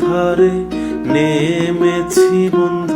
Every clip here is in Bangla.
ধারে নেমেছি বন্ধু।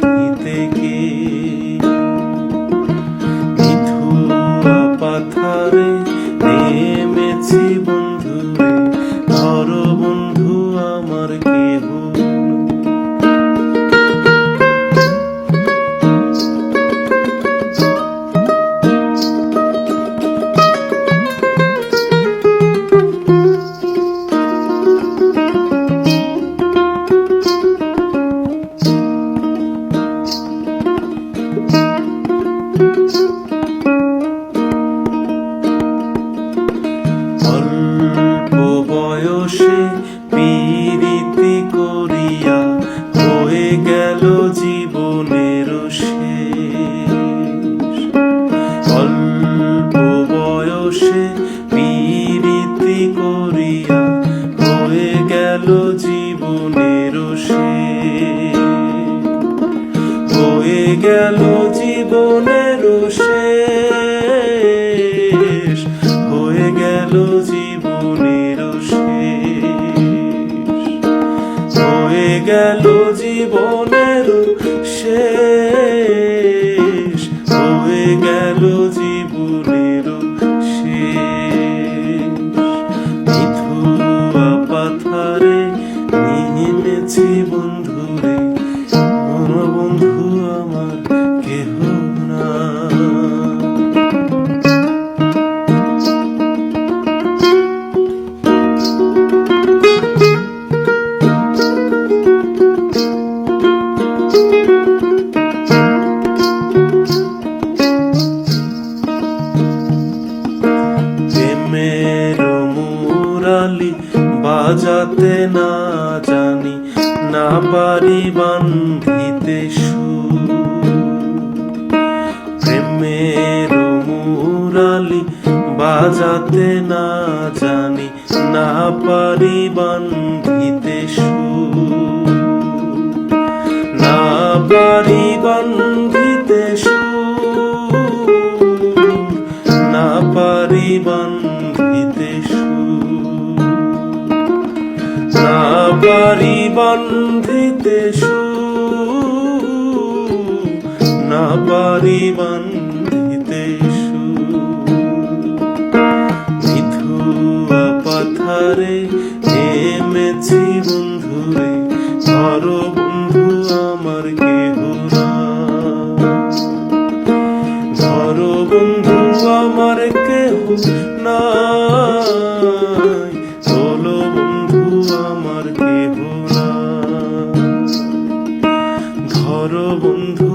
অল্প বয়সে পীড়িতি করিয়া হয়ে গেল জীবনের শেষ হয়ে গেল জীবনের শেষ। হয়ে গেল জীবনের শেষ। হয়ে গেল জীবনের পারি বান্ধিতে প্রেমের মুরালি বাজাতে না জানি, না পারি বান্ধিতে না পারি বান্ধিতে না পারি বান্ধিতে না পারি বান্ধিতে সুর না পারি বান্ধিতে সুর। মিথুয়া পাথারে নেমেছি বন্ধুরে ধরো বন্ধু